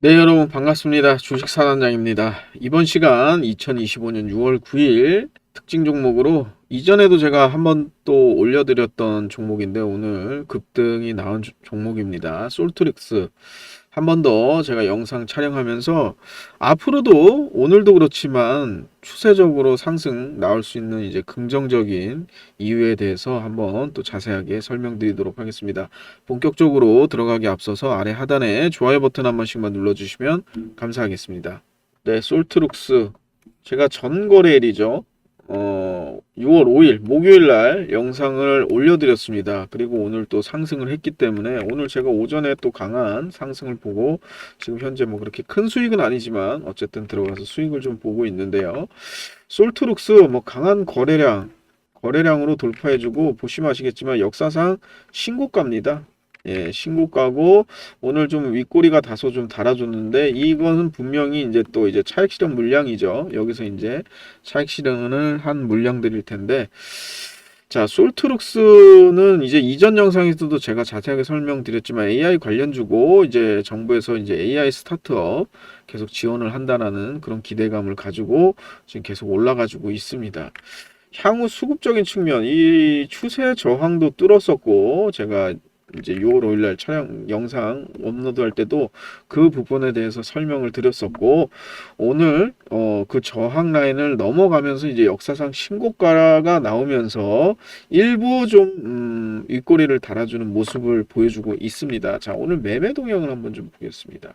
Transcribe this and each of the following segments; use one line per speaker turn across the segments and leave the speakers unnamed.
네, 여러분 반갑습니다. 주식사단장입니다. 이번 시간 2025년 6월 9일 특징 종목으로 이전에도 제가 한번 또 올려드렸던 종목인데 오늘 급등이 나온 조- 종목입니다. 솔트릭스. 한 번 더 제가 영상 촬영하면서 앞으로도 오늘도 그렇지만 추세적으로 상승 나올 수 있는 이제 긍정적인 이유에 대해서 한번 또 자세하게 설명드리도록 하겠습니다. 본격적으로 들어가기 앞서서 아래 하단에 좋아요 버튼 한 번씩만 눌러주시면 감사하겠습니다. 네, 솔트룩스 제가 전거래일이죠. 어, 6월 5일 목요일 날 영상을 올려드렸습니다. 그리고 오늘 또 상승을 했기 때문에 오늘 제가 오전에 또 강한 상승을 보고 지금 현재 뭐 그렇게 큰 수익은 아니지만 어쨌든 들어가서 수익을 좀 보고 있는데요. 솔트룩스 뭐 강한 거래량 거래량으로 돌파해주고 보시면 아시겠지만 역사상 신고가입니다. 예, 신고가고 오늘 좀 윗꼬리가 다소 좀 달아줬는데 이거는 분명히 이제 또 이제 차익 실현 물량이죠. 여기서 이제 차익 실현을 한 물량들일 텐데 자, 솔트룩스는 이제 이전 영상에서도 제가 자세하게 설명드렸지만 AI 관련 주고 이제 정부에서 이제 AI 스타트업 계속 지원을 한다라는 그런 기대감을 가지고 지금 계속 올라가지고 있습니다. 향후 수급적인 측면, 이 추세 저항도 뚫었었고, 제가 이제 6월 5일 날 촬영 영상 업로드 할 때도 그 부분에 대해서 설명을 드렸었고, 오늘, 어, 그 저항 라인을 넘어가면서 이제 역사상 신고가가 나오면서 일부 좀, 음, 윗꼬리를 달아주는 모습을 보여주고 있습니다. 자, 오늘 매매 동향을 한번 좀 보겠습니다.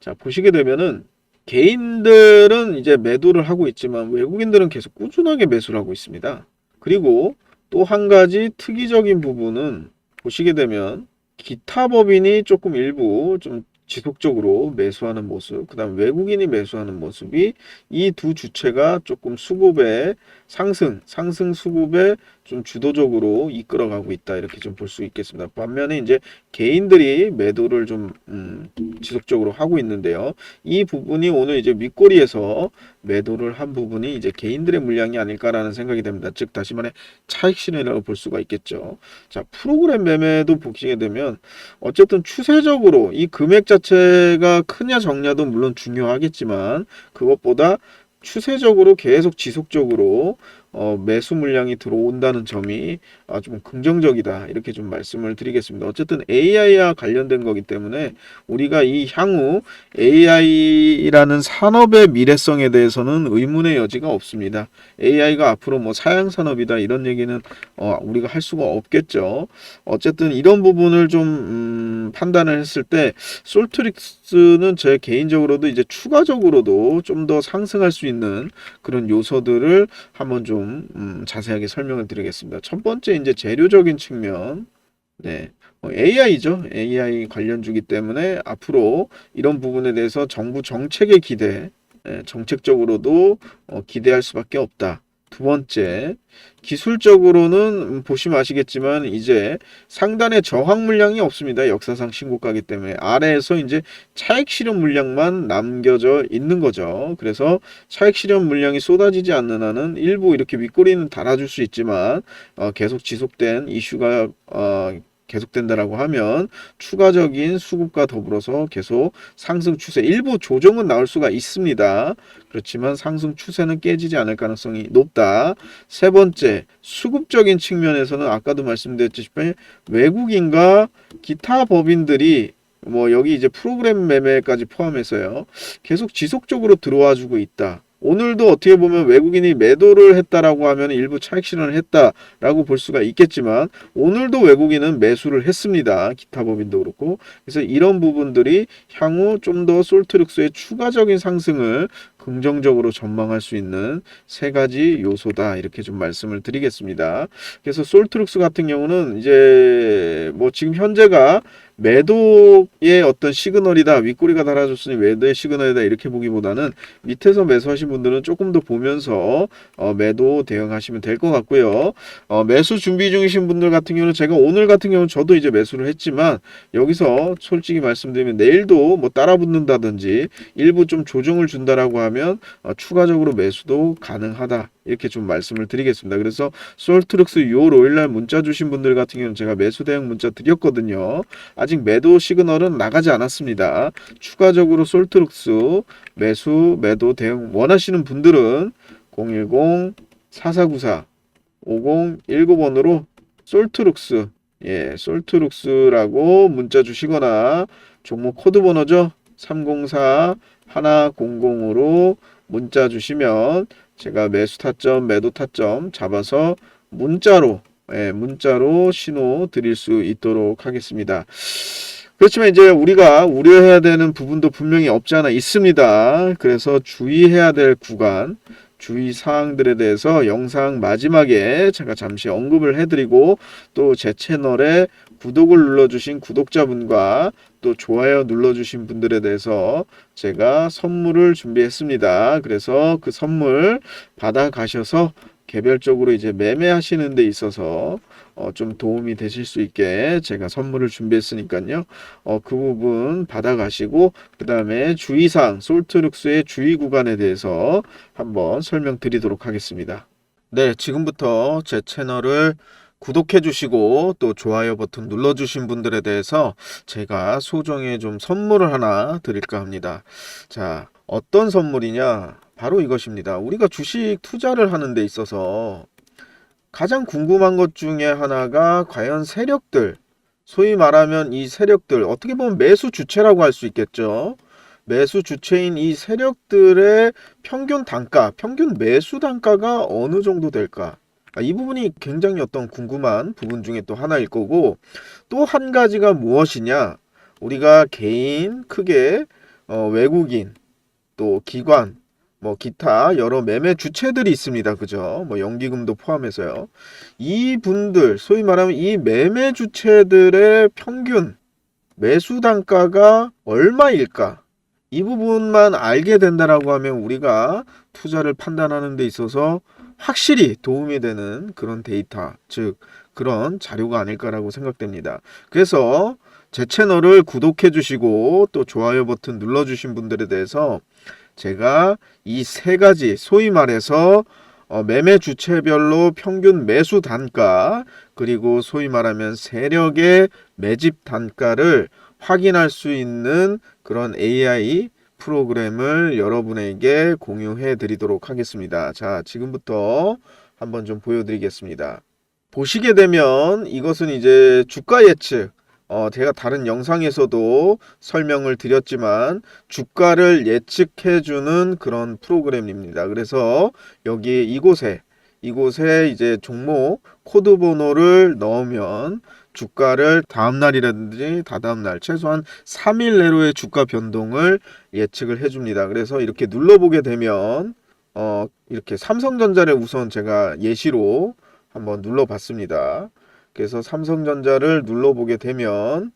자, 보시게 되면은, 개인들은 이제 매도를 하고 있지만 외국인들은 계속 꾸준하게 매수를 하고 있습니다. 그리고 또 한 가지 특이적인 부분은 보시게 되면 기타 법인이 조금 일부 좀 지속적으로 매수하는 모습, 그 다음 외국인이 매수하는 모습이 이 두 주체가 조금 수급의 상승, 상승 수급에 좀 주도적으로 이끌어가고 있다. 이렇게 좀 볼 수 있겠습니다. 반면에 이제 개인들이 매도를 좀, 음, 지속적으로 하고 있는데요. 이 부분이 오늘 이제 윗꼬리에서 매도를 한 부분이 이제 개인들의 물량이 아닐까라는 생각이 됩니다. 즉, 다시 말해 차익 실현이라고 볼 수가 있겠죠. 자, 프로그램 매매도 보시게 되면 어쨌든 추세적으로 이 금액 자체가 크냐 적냐도 물론 중요하겠지만 그것보다 추세적으로 계속 지속적으로 어, 매수 물량이 들어온다는 점이 아, 좀 긍정적이다 이렇게 좀 말씀을 드리겠습니다. 어쨌든 AI와 관련된 거기 때문에 우리가 이 향후 AI라는 산업의 미래성에 대해서는 의문의 여지가 없습니다. AI가 앞으로 뭐 사양 산업이다 이런 얘기는 어, 우리가 할 수가 없겠죠. 어쨌든 이런 부분을 좀 음, 판단을 했을 때 솔트릭스는 제 개인적으로도 이제 추가적으로도 좀 더 상승할 수 있는 그런 요소들을 한번 좀 음, 자세하게 설명을 드리겠습니다. 첫 번째 이제 재료적인 측면, 네. AI죠. AI 관련주기 때문에 앞으로 이런 부분에 대해서 정부 정책의 기대, 예, 정책적으로도 어, 기대할 수밖에 없다. 두 번째, 기술적으로는 음, 보시면 아시겠지만 이제 상단에 저항 물량이 없습니다. 역사상 신고가기 때문에 아래에서 이제 차익 실현 물량만 남겨져 있는 거죠. 그래서 차익 실현 물량이 쏟아지지 않는 한은 일부 이렇게 윗꼬리는 달아줄 수 있지만 어, 계속 지속된 이슈가 어, 계속된다라고 하면 추가적인 수급과 더불어서 계속 상승 추세 일부 조정은 나올 수가 있습니다. 그렇지만 상승 추세는 깨지지 않을 가능성이 높다. 세 번째, 수급적인 측면에서는 아까도 말씀드렸듯이 외국인과 기타 법인들이 뭐 여기 이제 프로그램 매매까지 포함해서요. 계속 지속적으로 들어와 주고 있다. 오늘도 어떻게 보면 외국인이 매도를 했다라고 하면 일부 차익 실현을 했다라고 볼 수가 있겠지만 오늘도 외국인은 매수를 했습니다. 기타 법인도 그렇고 그래서 이런 부분들이 향후 좀 더 솔트룩스의 추가적인 상승을 긍정적으로 전망할 수 있는 세 가지 요소다 이렇게 좀 말씀을 드리겠습니다. 그래서 솔트룩스 같은 경우는 이제 뭐 지금 현재가 매도의 어떤 시그널이다 윗꼬리가 달아줬으니 매도의 시그널이다 이렇게 보기보다는 밑에서 매수하신 분들은 조금 더 보면서 어, 매도 대응하시면 될 것 같고요. 어, 매수 준비 중이신 분들 같은 경우는 제가 오늘 같은 경우는 저도 이제 매수를 했지만 여기서 솔직히 말씀드리면 내일도 뭐 따라 붙는다든지 일부 좀 조정을 준다라고 하면 어, 추가적으로 매수도 가능하다 이렇게 좀 말씀을 드리겠습니다. 그래서 솔트룩스 6월 5일날 문자 주신 분들 같은 경우는 제가 매수 대응 문자 드렸거든요. 아직 매도 시그널은 나가지 않았습니다. 추가적으로 솔트룩스 매수 매도 대응 원하시는 분들은 010 4494 5019번으로 솔트룩스 예, 솔트룩스라고 문자 주시거나 종목 코드 번호죠. 304 100으로 문자 주시면 제가 매수 타점, 매도 타점 잡아서 문자로 예, 문자로 신호 드릴 수 있도록 하겠습니다. 그렇지만 이제 우리가 우려해야 되는 부분도 분명히 없지 않아 있습니다. 그래서 주의해야 될 구간, 주의 사항들에 대해서 영상 마지막에 제가 잠시 언급을 해드리고 또 제 채널에 구독을 눌러주신 구독자분과 또 좋아요 눌러주신 분들에 대해서 제가 선물을 준비했습니다. 그래서 그 선물 받아 가셔서 개별적으로 이제 매매하시는 데 있어서 어, 좀 도움이 되실 수 있게 제가 선물을 준비했으니까요. 어, 그 부분 받아가시고 그 다음에 주의사항 솔트룩스의 주의 구간에 대해서 한번 설명드리도록 하겠습니다. 네, 지금부터 제 채널을 구독해 주시고 또 좋아요 버튼 눌러 주신 분들에 대해서 제가 소정의 좀 선물을 하나 드릴까 합니다. 자, 어떤 선물이냐? 바로 이것입니다. 우리가 주식 투자를 하는 데 있어서 가장 궁금한 것 중에 하나가 과연 세력들, 소위 말하면 이 세력들, 어떻게 보면 매수 주체라고 할 수 있겠죠. 매수 주체인 이 세력들의 평균 단가, 평균 매수 단가가 어느 정도 될까? 아, 이 부분이 굉장히 어떤 궁금한 부분 중에 또 하나일 거고, 또 한 가지가 무엇이냐? 우리가 개인, 크게, 어, 외국인, 또 기관, 뭐 기타 여러 매매 주체들이 있습니다. 그죠? 뭐 연기금도 포함해서요. 이 분들, 소위 말하면 이 매매 주체들의 평균 매수 단가가 얼마일까? 이 부분만 알게 된다라고 하면 우리가 투자를 판단하는 데 있어서 확실히 도움이 되는 그런 데이터, 즉 그런 자료가 아닐까라고 생각됩니다. 그래서 제 채널을 구독해 주시고 또 좋아요 버튼 눌러 주신 분들에 대해서 제가 이 세 가지 소위 말해서 어, 매매 주체별로 평균 매수 단가 그리고 소위 말하면 세력의 매집 단가를 확인할 수 있는 그런 AI 프로그램을 여러분에게 공유해 드리도록 하겠습니다. 자, 지금부터 한번 좀 보여드리겠습니다. 보시게 되면 이것은 이제 주가 예측, 어, 제가 다른 영상에서도 설명을 드렸지만 주가를 예측해주는 그런 프로그램입니다. 그래서 여기 이곳에 이곳에 이제 종목 코드 번호를 넣으면 주가를 다음 날이라든지 다다음 날 최소한 3일 내로의 주가 변동을 예측을 해줍니다. 그래서 이렇게 눌러보게 되면 어, 이렇게 삼성전자를 우선 제가 예시로 한번 눌러봤습니다. 그래서 삼성전자를 눌러보게 되면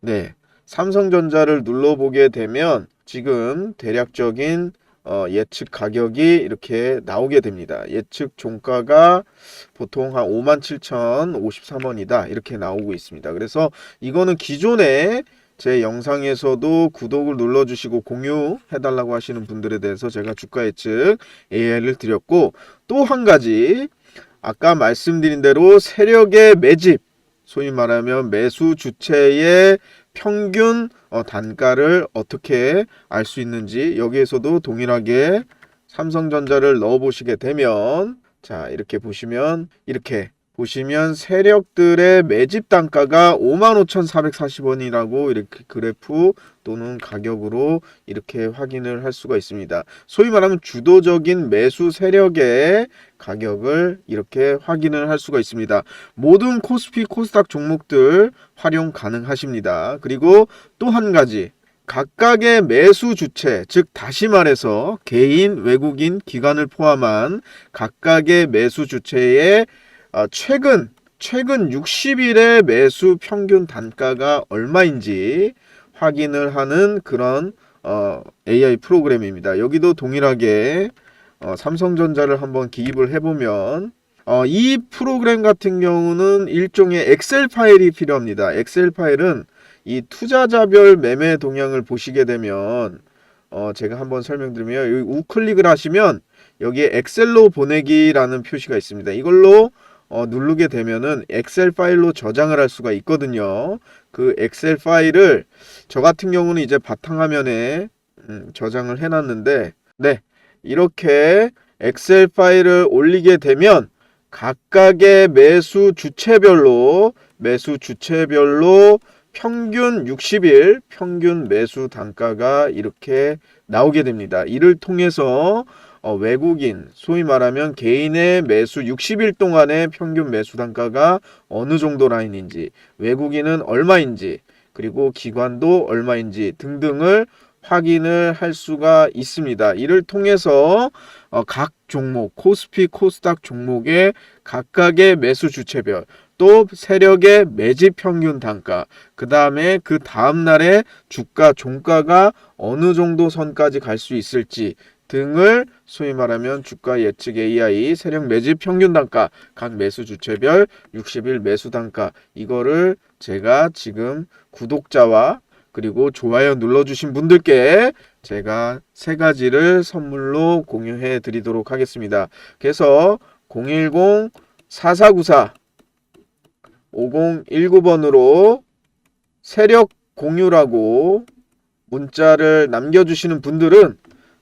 네 삼성전자를 눌러보게 되면 지금 대략적인 어, 예측 가격이 이렇게 나오게 됩니다. 예측 종가가 보통 한 57,053원이다. 이렇게 나오고 있습니다. 그래서 이거는 기존에 제 영상에서도 구독을 눌러주시고 공유해달라고 하시는 분들에 대해서 제가 주가 예측 AI를 드렸고 또 한 가지 아까 말씀드린 대로 세력의 매집, 소위 말하면 매수 주체의 평균 어, 단가를 어떻게 알 수 있는지 여기에서도 동일하게 삼성전자를 넣어 보시게 되면 자 이렇게 보시면 이렇게 보시면 세력들의 매집 단가가 55,440원이라고 이렇게 그래프 또는 가격으로 이렇게 확인을 할 수가 있습니다. 소위 말하면 주도적인 매수 세력의 가격을 이렇게 확인을 할 수가 있습니다. 모든 코스피 코스닥 종목들 활용 가능하십니다. 그리고 또 한 가지 각각의 매수 주체, 즉 다시 말해서 개인, 외국인, 기관을 포함한 각각의 매수 주체의 어, 최근 최근 60일의 매수 평균 단가가 얼마인지 확인을 하는 그런 어, AI 프로그램입니다. 여기도 동일하게 어, 삼성전자를 한번 기입을 해보면 어, 이 프로그램 같은 경우는 일종의 엑셀 파일이 필요합니다. 엑셀 파일은 이 투자자별 매매 동향을 보시게 되면 어, 제가 한번 설명드리면 여기 우클릭을 하시면 여기에 엑셀로 보내기라는 표시가 있습니다. 이걸로 어, 누르게 되면은 엑셀 파일로 저장을 할 수가 있거든요. 그 엑셀 파일을 저 같은 경우는 이제 바탕화면에 음, 저장을 해놨는데 네 이렇게 엑셀 파일을 올리게 되면 각각의 매수 주체별로 매수 주체별로 평균 60일 평균 매수 단가가 이렇게 나오게 됩니다. 이를 통해서 어, 외국인 소위 말하면 개인의 매수 60일 동안의 평균 매수 단가가 어느 정도 라인인지 외국인은 얼마인지 그리고 기관도 얼마인지 등등을 확인을 할 수가 있습니다. 이를 통해서 어, 각 종목 코스피 코스닥 종목의 각각의 매수 주체별 또 세력의 매집 평균 단가 그 다음에 그 다음 날의 주가 종가가 어느 정도 선까지 갈 수 있을지 등을 소위 말하면 주가 예측 AI 세력 매집 평균 단가 각 매수 주체별 60일 매수 단가 이거를 제가 지금 구독자와 그리고 좋아요 눌러주신 분들께 제가 세 가지를 선물로 공유해 드리도록 하겠습니다. 그래서 010 4494 5019번으로 세력 공유라고 문자를 남겨주시는 분들은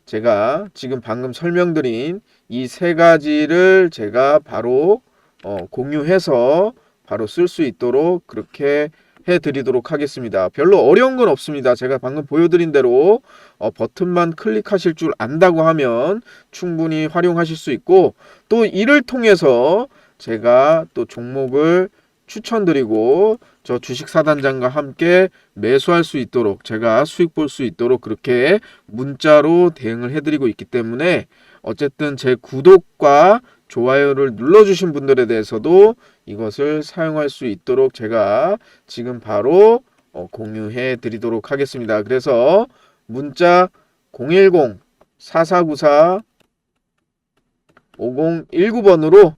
제가 지금 방금 설명드린 이 세 가지를 제가 바로 어, 공유해서 바로 쓸 수 있도록 그렇게 해 드리도록 하겠습니다. 별로 어려운 건 없습니다. 제가 방금 보여드린 대로 어, 버튼만 클릭하실 줄 안다고 하면 충분히 활용하실 수 있고 또 이를 통해서 제가 또 종목을 추천드리고 저 주식 사단장과 함께 매수할 수 있도록 제가 수익 볼 수 있도록 그렇게 문자로 대응을 해드리고 있기 때문에 어쨌든 제 구독과 좋아요를 눌러주신 분들에 대해서도 이것을 사용할 수 있도록 제가 지금 바로 어, 공유해 드리도록 하겠습니다. 그래서 문자 010 4494 5019번으로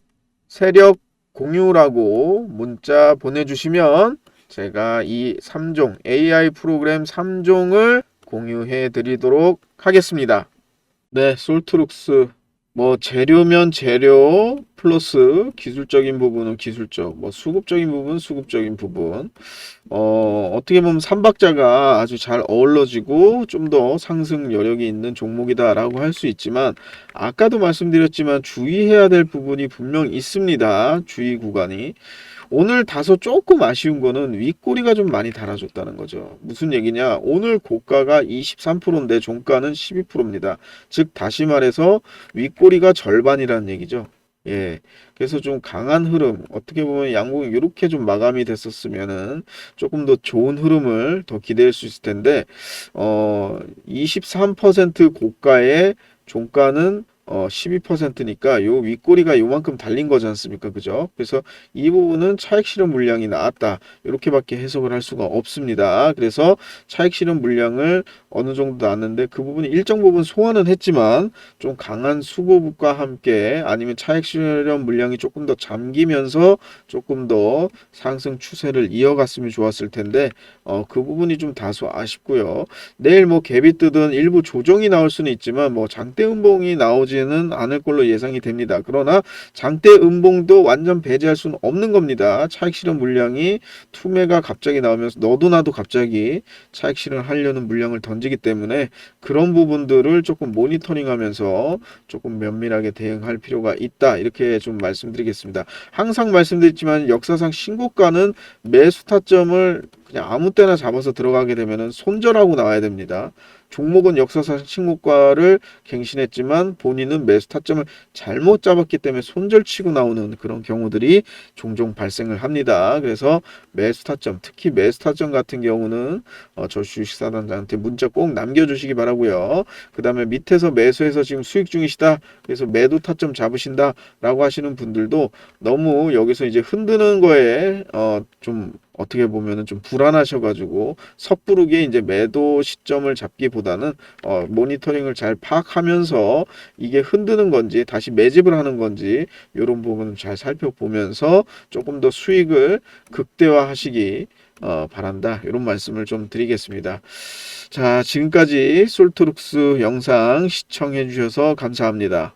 세력 공유라고 문자 보내주시면 제가 이 3종 AI 프로그램 3종을 공유해 드리도록 하겠습니다. 네, 솔트룩스 뭐 재료면 재료 플러스 기술적인 부분은 기술적, 뭐 수급적인 부분 수급적인 부분. 어, 어떻게 보면 삼박자가 아주 잘 어우러지고 좀 더 상승 여력이 있는 종목이다라고 할 수 있지만 아까도 말씀드렸지만 주의해야 될 부분이 분명 있습니다. 주의 구간이. 오늘 다소 조금 아쉬운 거는 윗꼬리가 좀 많이 달아줬다는 거죠. 무슨 얘기냐? 오늘 고가가 23%인데 종가는 12%입니다. 즉 다시 말해서 윗꼬리가 절반이라는 얘기죠. 예. 그래서 좀 강한 흐름, 어떻게 보면 양봉이 이렇게 좀 마감이 됐었으면은 조금 더 좋은 흐름을 더 기대할 수 있을 텐데, 어, 23% 고가의 종가는 어, 12%니까 요 윗꼬리가 요만큼 달린 거지 않습니까? 그죠? 그래서 이 부분은 차익 실현 물량이 나왔다. 이렇게밖에 해석을 할 수가 없습니다. 그래서 차익 실현 물량을 어느 정도 나왔는데 그 부분이 일정 부분 소화는 했지만 좀 강한 수급과 함께 아니면 차익 실현 물량이 조금 더 잠기면서 조금 더 상승 추세를 이어갔으면 좋았을 텐데 어, 그 부분이 좀 다소 아쉽고요. 내일 뭐 갭이 뜨든 일부 조정이 나올 수는 있지만 뭐 장대 음봉이 나오지 는 않을 걸로 예상이 됩니다. 그러나 장대 음봉도 완전 배제할 수는 없는 겁니다. 차익 실현 물량이 투매가 갑자기 나오면서 너도 나도 갑자기 차익 실현하려는 물량을 던지기 때문에 그런 부분들을 조금 모니터링하면서 조금 면밀하게 대응할 필요가 있다. 이렇게 좀 말씀드리겠습니다. 항상 말씀드렸지만 역사상 신고가는 매수 타점을 그냥 아무 때나 잡아서 들어가게 되면은 손절하고 나와야 됩니다. 종목은 역사상 신고가를 갱신했지만 본인은 매수 타점을 잘못 잡았기 때문에 손절치고 나오는 그런 경우들이 종종 발생을 합니다. 그래서 매수 타점, 특히 매수 타점 같은 경우는 어, 저 주식사단장한테 문자 꼭 남겨주시기 바라고요. 그 다음에 밑에서 매수해서 지금 수익 중이시다. 그래서 매도 타점 잡으신다라고 하시는 분들도 너무 여기서 이제 흔드는 거에 어, 좀 어떻게 보면은 좀 불안하셔가지고 섣부르게 이제 매도 시점을 잡기보다는 어, 모니터링을 잘 파악하면서 이게 흔드는 건지 다시 매집을 하는 건지 이런 부분을 잘 살펴보면서 조금 더 수익을 극대화하시기 어, 바란다 이런 말씀을 좀 드리겠습니다. 자 지금까지 솔트룩스 영상 시청해 주셔서 감사합니다.